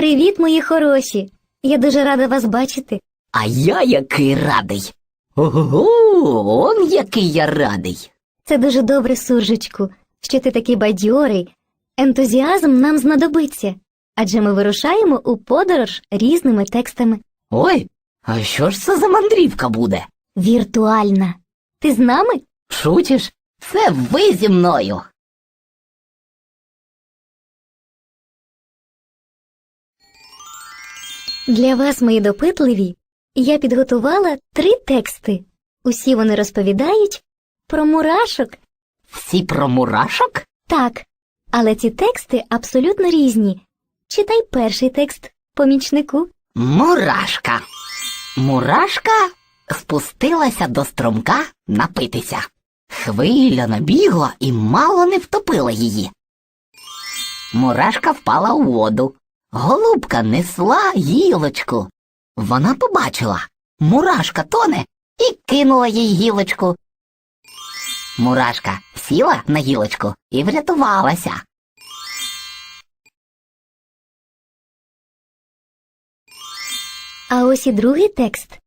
Привіт, мої хороші! Я дуже рада вас бачити. А я який радий. Ого, он який я радий. Це дуже добре, суржичку, що ти такий бадьорий. Ентузіазм нам знадобиться, адже ми вирушаємо у подорож різними текстами. Ой, а що ж це за мандрівка буде? Віртуальна. Ти з нами? Шутиш? Це ви зі мною. Для вас, мої допитливі, я підготувала три тексти. Усі вони розповідають про мурашок. Всі про мурашок? Так, але ці тексти абсолютно різні. Читай перший текст, помічнику. Мурашка. Мурашка спустилася до струмка напитися. Хвиля набігла і мало не втопила її. Мурашка впала у воду. Голубка несла гілочку. Вона побачила, мурашка тоне і кинула їй гілочку. Мурашка сіла на гілочку і врятувалася. А ось і другий текст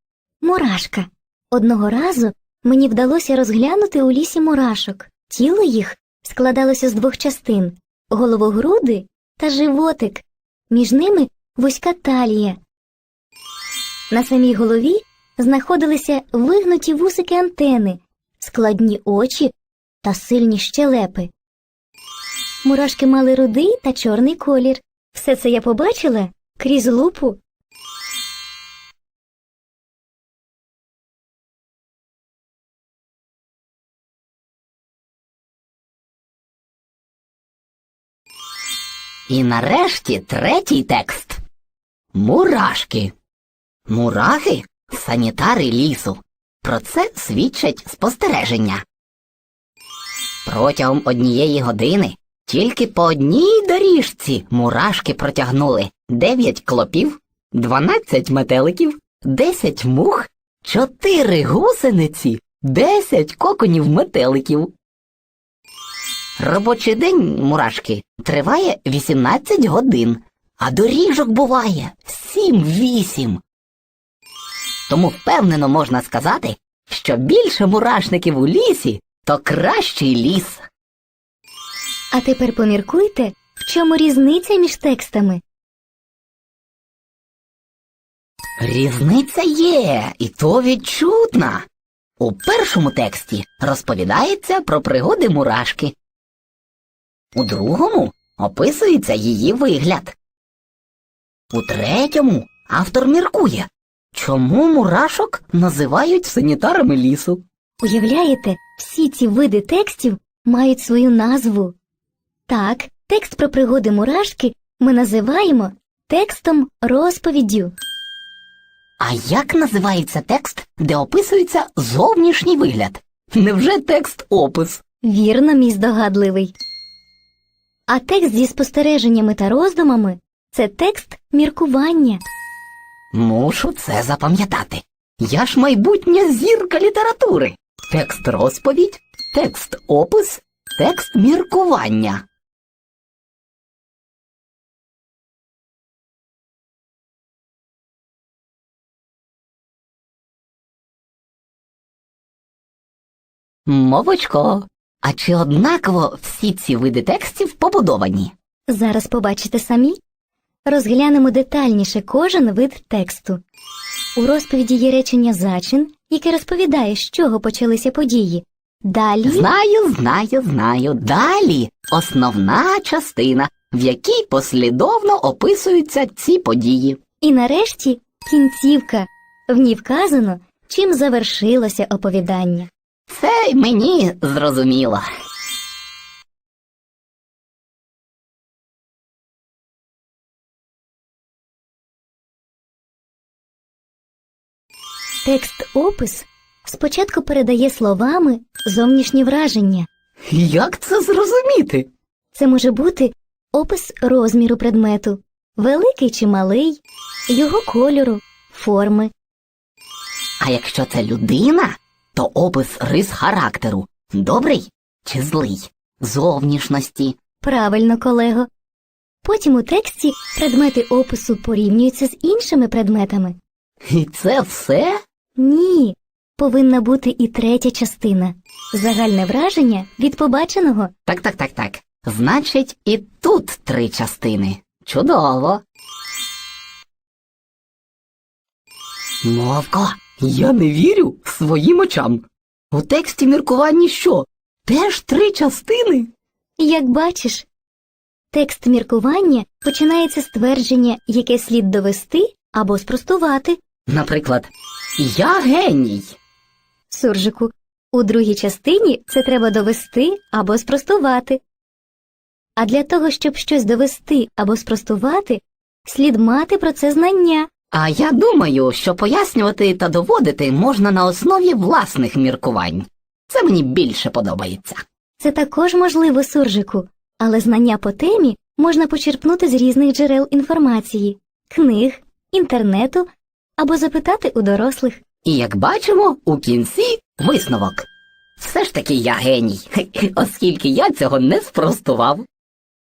Мурашка. Одного разу мені вдалося розглянути у лісі мурашок. Тіло їх складалося з двох частин головогруди та животик. Між ними вузька талія. На самій голові знаходилися вигнуті вусики антени, складні очі та сильні щелепи. Мурашки мали рудий та чорний колір. Все це я побачила крізь лупу І нарешті третій текст. Мурашки. Мурахи санітари лісу. Про це свідчать спостереження. Протягом однієї години тільки по одній доріжці мурашки протягнули 9 клопів, 12 метеликів, 10 мух, 4 гусениці, 10 коконів метеликів. Робочий день мурашки триває 18 годин, а доріжок буває 7-8. Тому впевнено можна сказати, що більше мурашників у лісі, то кращий ліс. А тепер поміркуйте, в чому різниця між текстами. Різниця є, і то відчутна. У першому тексті розповідається про пригоди мурашки. У другому описується її вигляд. У третьому автор міркує, чому мурашок називають санітарами лісу. Уявляєте, всі ці види текстів мають свою назву. Так, текст про пригоди мурашки ми називаємо текстом розповіддю. А як називається текст, де описується зовнішній вигляд? Невже текст опис? Вірно, мій здогадливий. А текст зі спостереженнями та роздумами це текст міркування. Мушу це запам'ятати. Я ж майбутня зірка літератури. Текст розповідь, текст опис, текст міркування. Мовочко, а чи однаково всі ці види текстів побудовані? Зараз побачите самі. Розглянемо детальніше кожен вид тексту. У розповіді є речення зачин, яке розповідає, з чого почалися події. Далі Знаю, знаю, знаю. Далі основна частина, в якій послідовно описуються ці події. і нарешті кінцівка. В ній вказано, чим завершилося оповідання. Це й мені зрозуміло. Текст опис спочатку передає словами зовнішні враження. Як це зрозуміти? Це може бути опис розміру предмету, великий чи малий, його кольору, форми. А якщо це людина, то опис рис характеру добрий чи злий, зовнішності. Правильно, колего. Потім у тексті предмети опису порівнюються з іншими предметами. І це все? Ні, повинна бути і третя частина. Загальне враження від побаченого. Так, так, так, так. Значить, і тут три частини. Чудово. Мовко, я не вірю своїм очам. У тексті міркуванні що? Теж три частини? Як бачиш, текст міркування починається з твердження, яке слід довести або спростувати. Наприклад, я геній. Суржику, у другій частині це треба довести або спростувати. А для того, щоб щось довести або спростувати, слід мати про це знання. А я думаю, що пояснювати та доводити можна на основі власних міркувань. Це мені більше подобається. Це також можливо суржику, але знання по темі можна почерпнути з різних джерел інформації, книг, інтернету або запитати у дорослих. І як бачимо, у кінці висновок. Все ж таки я геній, оскільки я цього не спростував.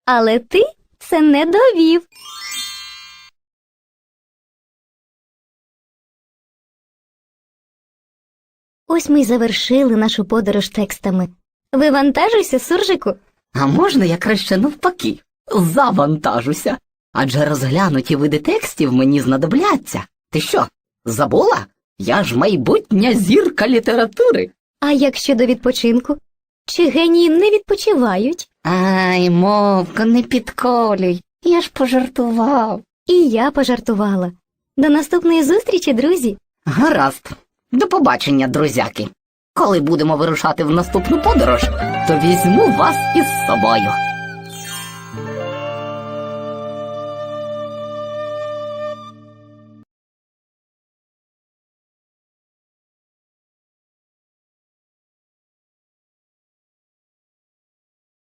Але ти це не довів. Ось ми й завершили нашу подорож текстами. Вивантажуйся, суржику. А можна я краще навпаки завантажуся? Адже розглянуті види текстів мені знадобляться. Ти що, забула? Я ж майбутня зірка літератури. А як щодо відпочинку? Чи генії не відпочивають? Ай, мовко, не підколюй. Я ж пожартував. І я пожартувала. До наступної зустрічі, друзі! Гаразд. До побачення, друзяки. Коли будемо вирушати в наступну подорож, то візьму вас із собою.